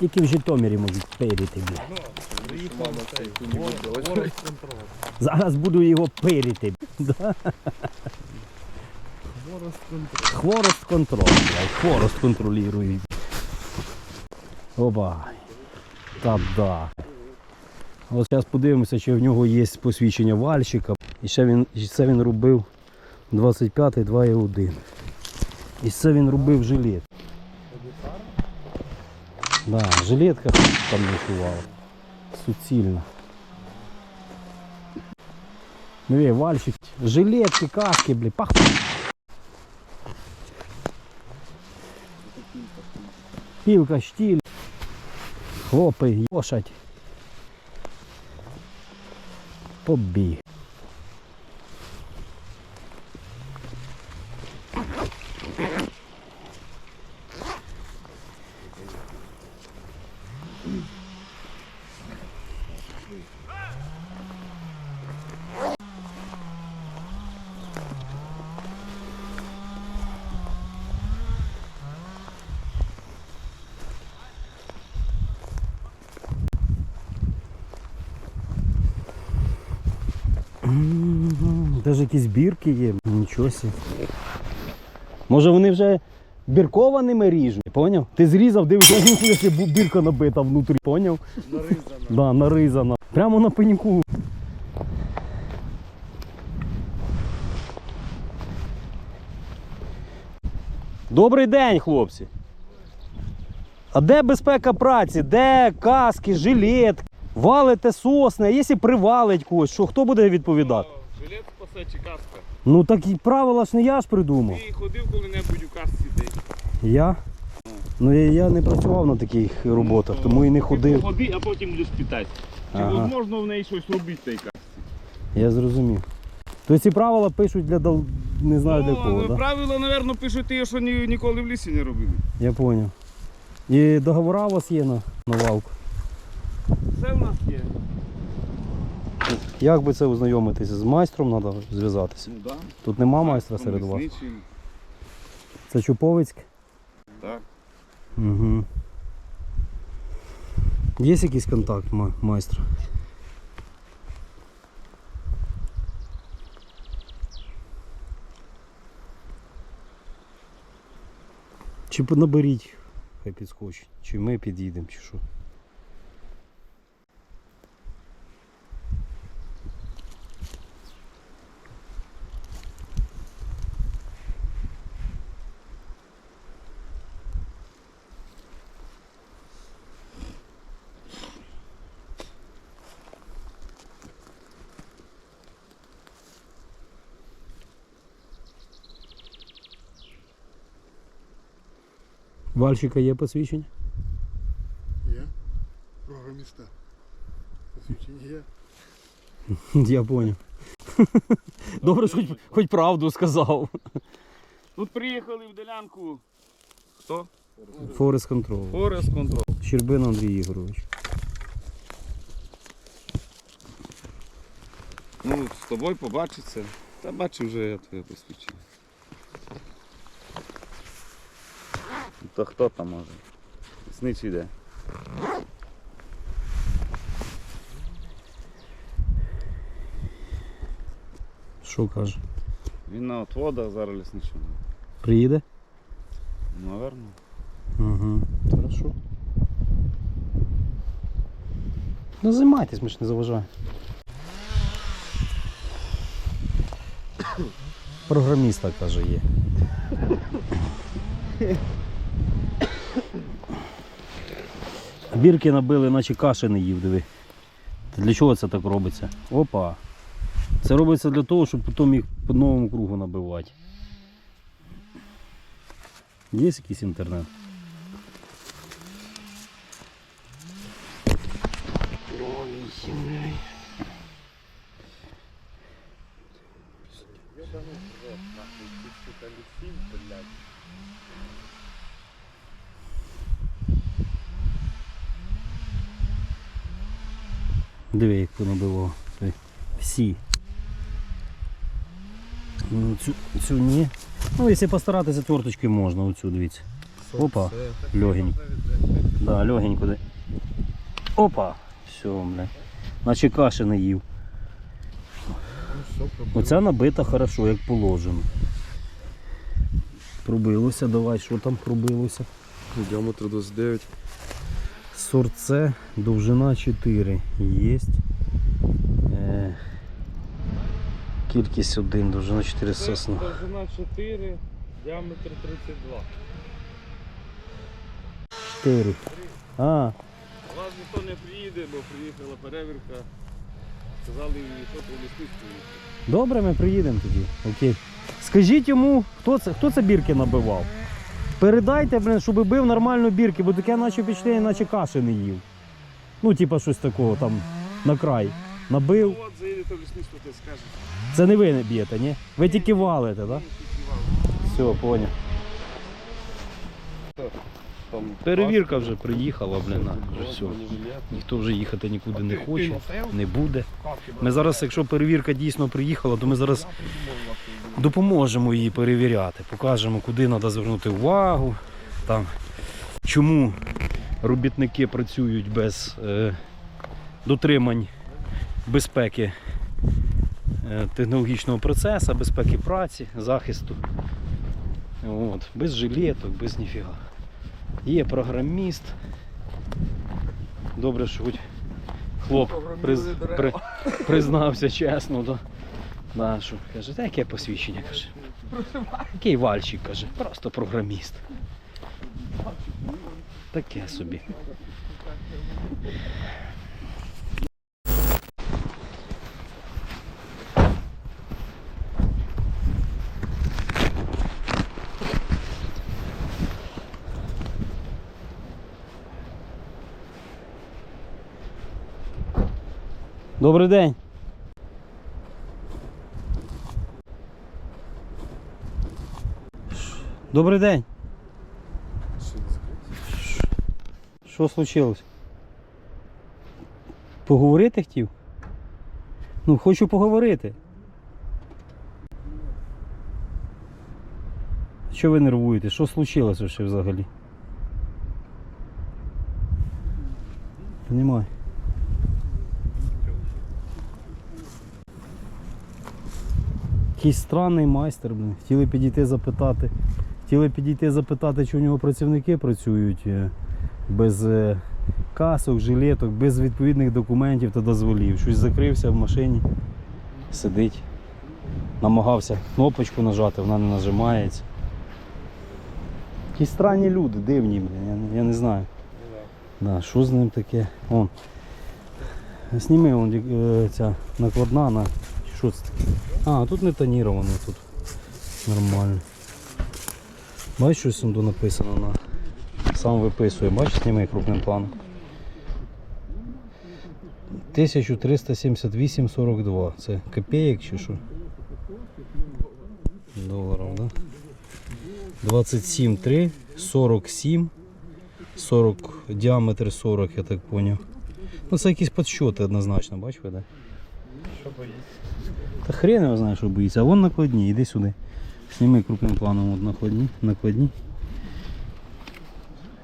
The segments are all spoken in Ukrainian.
Тільки в Житомирі можуть пирити, бля. Зараз буду його пирити. Да? Хворост контроль, блядь. Хворост контролюють. Опа. Та да. От зараз подивимося, чи в нього є посвідчення вальщика. І ще він, і це він робив 25 2,1. І це він робив жилет. Да, жилетка там ночувала. Суцільна. Диви, вальщик. Жилетки, каски, блядь, пах. Пілка, штіль. Хлопи, лошадь. Побіг. Даже якісь бірки є, нічого сі. Може вони вже біркованими ріжуть, поняв? Ти зрізав, дивишся, бірка набита внутрі, поняв? Наризано. Да, наризана. Прямо на пеньку. Добрий день, хлопці. А де безпека праці? Де каски, жилет? Валите сосни, а якщо привалить когось, що хто буде відповідати? Спасе чи каска. Ну так і правила ж не я ж придумав. Ти ходив коли-небудь у касці десь? Я? Ну я, я не працював на таких роботах, тому і не ходив. Ходи, а потім будеш питати. Чи Ага. можна в неї щось робити в цій касці? Я зрозумів. То ці правила пишуть для дол... не знаю для кого, ну, да? правила, мабуть, пишуть ті, що ні, ніколи в лісі не робили. Я зрозумів. І договора у вас є на, на валку. Все в нас є. Як би це ознайомитися? З майстром треба зв'язатися. Ну, да. Тут нема майстра серед вас. Це Чуповицьк? Так. Угу. Є якийсь контакт ма- майстра? Чи наберіть, хай підскочить, чи ми під'їдемо, чи що. Вальщика є посвідчення? Є. Програміста. Посвідчення є. Я понял. Добре, що хоч, хоч правду сказав. Тут приїхали в ділянку. Хто? Форест контрол. Форест контрол. Щербин Андрій Ігорович. Ну, з тобою побачиться. Та бачив вже я твоє посвідчення. То хто там може? Лісничий йде. Що каже? Він на отводах зараз лісничому. Приїде? Ну, Наверно. Угу. Хорошо. Ну займайтесь, ми ж не заважаємо. Програміста, каже, є. Бірки набили, наче каші не їв, диви. Для чого це так робиться? Опа. Це робиться для того, щоб потім їх по новому кругу набивати. Є якийсь інтернет? Диви, як понабило. Диви. Всі. Ну, Цю, цю ні. Ну, якщо постаратися торточки можна, оцю дивіться. Опа, легенько. Да, легенько. Опа! Все, бля. Наче каші не їв. Ну. Оця набита хорошо, як положено. Пробилося, давай, що там пробилося? Діаметр 29. Сорт С, довжина 4 є. Е, кількість 1, довжина 4 сосна. Довжина 4, діаметр 32. 4. А, Вас ніхто не приїде, бо приїхала перевірка. Сказали, що про лісництво. добре, ми приїдемо тоді. Окей. Скажіть йому, хто це, хто це бірки набивав? Передайте, блин, щоб бив нормально бірки, бо таке наче впечатлення, наче каші не їв. Ну, типа щось такого там на край. Набив. От заїдете в лісництво, ти скажеш. Це не ви не б'єте, ні? Ви тільки валите, так? Все, поняв. Перевірка вже приїхала, а, вже все. Ніхто вже їхати нікуди не хоче, не буде. Ми зараз, якщо перевірка дійсно приїхала, то ми зараз допоможемо її перевіряти, покажемо, куди треба звернути увагу, там, чому робітники працюють без е, дотримань безпеки е, технологічного процесу, безпеки праці, захисту. От, без жилеток, без ніфіга. Є програміст. Добре, що хоч хлоп приз, при, признався чесно. Да. Що, каже, та яке посвідчення каже. Який вальчик каже, просто програміст. Таке собі. Добрий день. Добрий день. Що случилось? Поговорити хотів? Ну, хочу поговорити. Що ви нервуєте? Що случилося ще взагалі? Понімаю. Якийсь странний майстер, блін. Хотіли підійти запитати. Хотіли підійти запитати, чи у нього працівники працюють е, без е, касок, жилеток, без відповідних документів та дозволів. Щось закрився в машині, сидить. Намагався кнопочку нажати, вона не нажимається. Якісь странні люди, дивні, я, я не знаю. Да, що з ним таке? Вон. Сніми вон, е, ця накладна на. Що це таке? А, тут не тоніровано, тут нормально. Бачиш, щось там тут написано на. Сам виписує, бачиш, сніми крупним планом. 1378,42. Це копеєк чи що? Доларів, да? 27,3, 47, 40, діаметр 40, я так поняв. Ну це якісь підсчоти однозначно, бачиш, да? Що боїться? Та хрен його знає, що боїться. А вон накладні, іди сюди. Сніми крупним планом от накладні, накладні.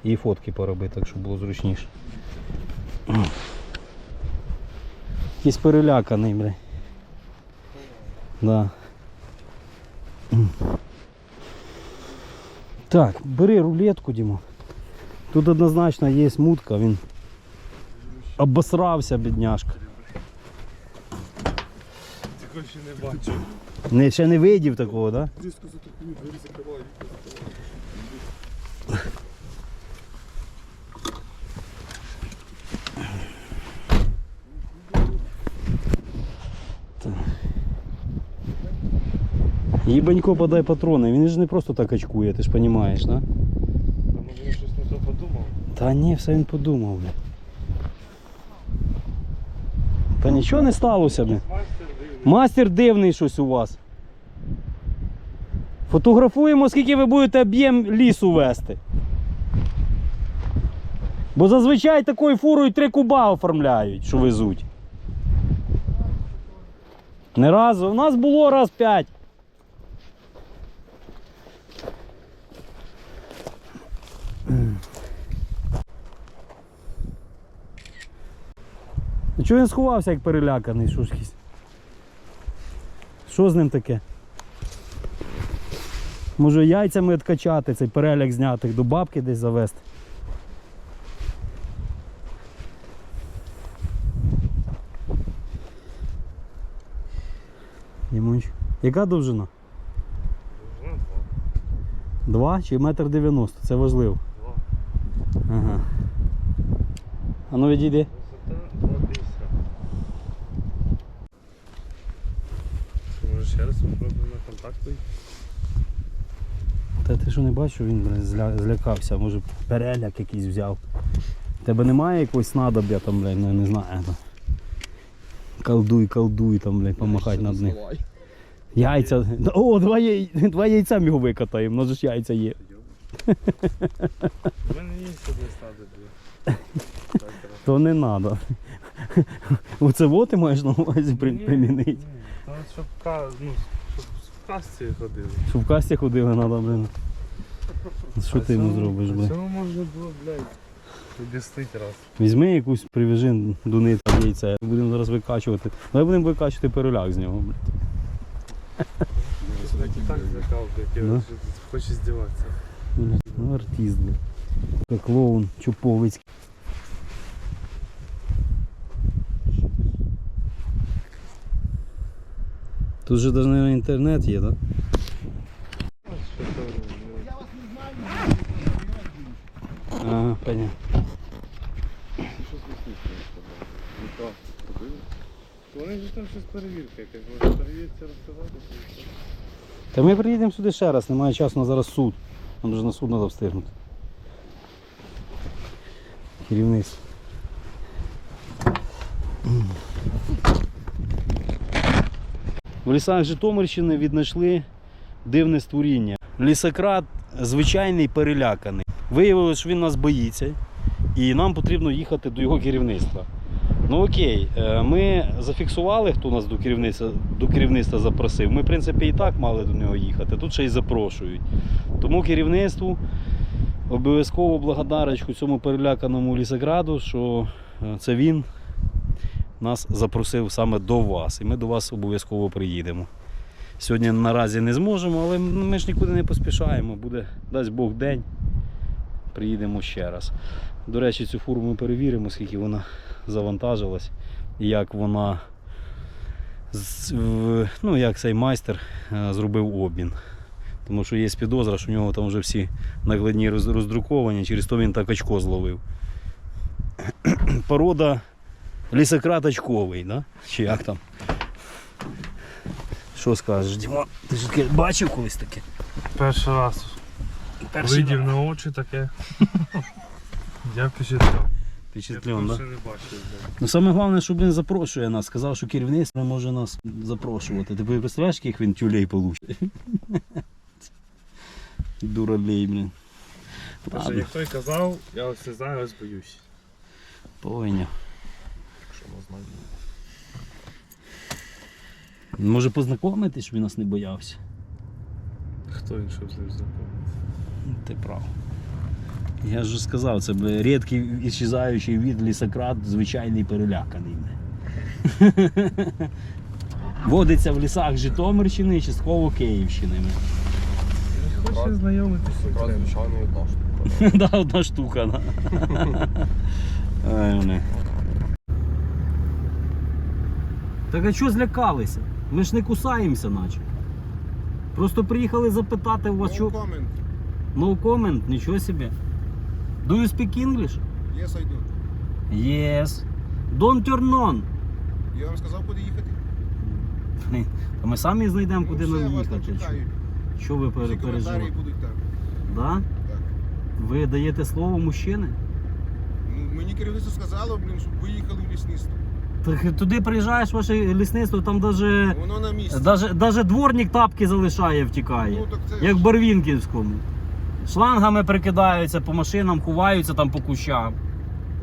І фотки пороби, так щоб було зручніше. Якийсь переляканий, бля. Да. Так, бери рулетку, Дімо. Тут однозначно є мутка, він обосрався, бідняшка. Такого ще не бачив. Не, ще не видів такого, так? Да? Різко затопили, двері закриваю. Їбанько подай патрони, він ж не просто так очкує, ти ж розумієш, да? А може він щось не то подумав? Та ні, все він подумав. Та нічого не сталося, бля. Мастер дивний щось у вас. Фотографуємо, скільки ви будете об'єм лісу вести. Бо зазвичай такою фурою три куба оформляють, що везуть. Не разу. У нас було раз п'ять. Чого він сховався, як переляканий шушкість? Що з ним таке? Може яйцями откачати, цей переляк знятих, до бабки десь завести. Яка довжина? Довжина Два чи метр дев'яносто? Це важливо. Два. Ага. А ну відійди. Висота 2,50. Може ще раз спробуємо Та ти що не бачиш, він блин, зля... злякався, може переляк якийсь взяв. Тебе немає якогось снадоб'я там, блядь, ну я не знаю. Там. Колдуй, колдуй там, блядь, помахати над ним. Яйця. О, два, яй... два яйця його викатаємо, у нас же ж яйця є. У мене є сьогодні стадо дві. То не треба. Оце во ти маєш на увазі примінити. От щоб, ну, в касці ходили. Щоб в касті ходили, треба, блин. Що ти йому зробиш, блин? Цього можна було, блядь, об'яснити раз. Візьми якусь, привяжи до нитки яйця. Будемо зараз викачувати. Давай будемо викачувати переляк з нього. блядь. І так злякав, блядь, я Ну. вже хочу здіватися. Ну, артист, блядь. Клоун Чуповицький. Тут же даже, наверное, интернет є, да? То, ну, Ага, понятно. Вони ж там щось перевірка якась, може перевірці розказати. Та ми приїдемо сюди ще раз, немає часу на зараз суд. Нам вже на суд треба встигнути. Керівництво. В лісах Житомирщини віднайшли дивне створіння. Лісократ звичайний переляканий. Виявилось, що він нас боїться, і нам потрібно їхати до його керівництва. Ну окей, е, ми зафіксували, хто нас до керівництва, до керівництва запросив. Ми, в принципі, і так мали до нього їхати. Тут ще й запрошують. Тому керівництву обов'язково благодарочку цьому переляканому лісограду, що е, це він нас запросив саме до вас. І ми до вас обов'язково приїдемо. Сьогодні наразі не зможемо, але ми ж нікуди не поспішаємо. Буде, дасть Бог день. Приїдемо ще раз. До речі, цю фуру ми перевіримо, скільки вона завантажилась і як вона ну, як цей майстер е, зробив обмін. Тому що є підозра, що в нього там вже всі накладні роздруковані, через то він так очко зловив. Порода лісократ очковий, да? чи як там? Що скажеш, Діма? Ти ж таке бачив колись таке? Перший раз. Перший Видів раз. на очі таке. Я впечатлен. Впечатлен, да? Ну саме головне, що він запрошує нас. Сказав, що керівництво може нас запрошувати. Ти представляєш, яких він тюлей получить? Дуралей, блін. Як той казав, я ось не знаю, ось боюсь. повиння. Що. Може познайомитись, щоб він нас не боявся. Хто він щоб з ним знайомиться? Ти прав. Я ж сказав, це бля, рідкий іщезаючий від лісократ, звичайний переляканий. Водиться в лісах Житомирщини і частково Київщини. хоче знайомитися. Звичайно одна штука. Одна штука. Да. Ай, вони. Так а чого злякалися? Ми ж не кусаємося, наче. Просто приїхали запитати у вас, що. comment. No comment, нічого собі. Do you speak English? Yes, I do. Yes. Don't turn on. Я вам сказав, куди їхати. Блін, Та ми самі знайдемо, куди ну, все, нам вас там їхати. чекають. Що, що ви Всі пере- коментарі переживаєте? будуть там. Да? Так. Ви даєте слово мужчини? Ну, Мені керівництво сказало, блін, щоб ви їхали в лісництво. Туди приїжджаєш в ваше лісництво, там даже, Воно на місці. даже, даже дворник тапки залишає, втікає. Ну, так це Як в Барвінківському. Шлангами прикидаються по машинам, ховаються там по кущам.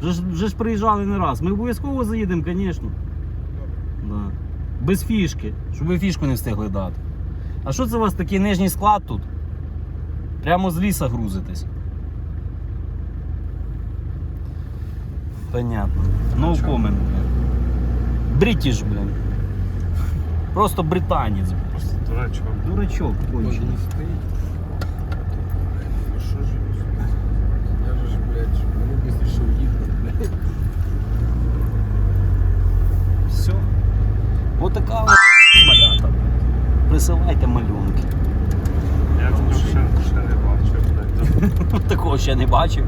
Вже ж, вже ж приїжджали не раз. Ми обов'язково заїдемо, звісно. Да. Без фішки, щоб ви фішку не встигли дати. А що це у вас такий нижній склад тут? Прямо з ліса грузитесь. Понятно. No comment. Бритіш, блін. Просто британець. Просто дурачок. Дурачок кончений. Ну що ж, я же ж, блядь, вони быстріше уїхали, блядь. Все. Отака от малята. Присилайте малюнки. Я такого ще, ще не бачив, блядь. Такого ще не бачив.